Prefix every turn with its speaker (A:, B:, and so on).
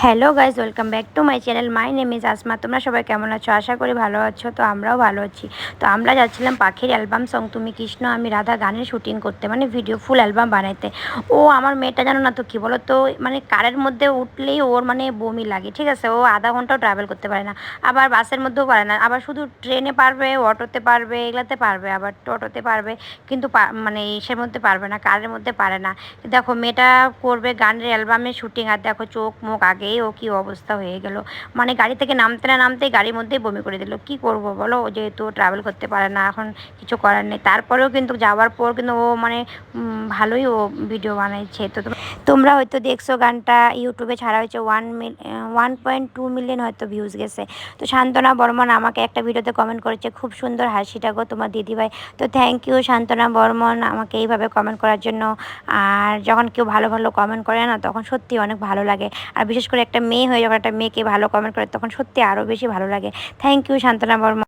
A: Hello guys welcome back to my channel. My name is Asma. তোমরা সবাই কেমন আছো? আশা করি ভালো আছো, তো আমরাও ভালো আছি। তো আমরা যাচ্ছিলাম পাখির অ্যালবাম সং, তুমি কৃষ্ণ, আমি রাধা গানের শুটিং করতে মানে ভিডিও ফুল অ্যালবাম বানাইতে। ও আমার মেয়েটা জানো না তো কী বলো তো মানে কারের মধ্যে উঠলেই ওর মানে বমি লাগে, ঠিক আছে? ও আধা ঘন্টাও ট্রাভেল করতে পারে না। আবার বাসের মধ্যেও পারে না। আবার শুধু ট্রেনে পারবে, অটোতে পারবে, এগুলাতে পারবে, আবার টোটোতে পারবে, কিন্তু মানে ইসের মধ্যে পারবে না, কারের মধ্যে পারে না। দেখো, মেয়েটা করবে গানের অ্যালবামের শুটিং, আর দেখো চোখ, মুখ আগেই ও কি অবস্থা হয়ে গেল। মানে গাড়ি থেকে নামতে না নামতে গাড়ির মধ্যেই বমি করে দিল। কি করব বলো? ও যেহেতু ট্রাভেল করতে পারে না, এখন কিছু করার নেই। তারপরেও কিন্তু যাওয়ার পর কিন্তু ও মানে ভালোই ও ভিডিও বানাইছে। তো তোমরা হয়তো দেখছ গানটা ইউটিউবে ছাড়া হয়েছে one mil one point two million হয়তো ভিউজ গেছে। তো শান্তনা বর্মন আমাকে একটা ভিডিওতে কমেন্ট করেছে, খুব সুন্দর হাসিটা গো তোমার দিদিভাই তো থ্যাংক ইউ শান্তনা বর্মন আমাকে এইভাবে কমেন্ট করার জন্য। আর যখন কেউ ভালো ভালো কমেন্ট করে না, তখন সত্যি অনেক ভালো লাগে। আর বিশেষ করে একটা মেয়ে হয়ে যখন একটা মেয়েকে ভালো কমেন্ট করে, তখন সত্যি আরও বেশি ভালো লাগে। Thank you Shantana Barman.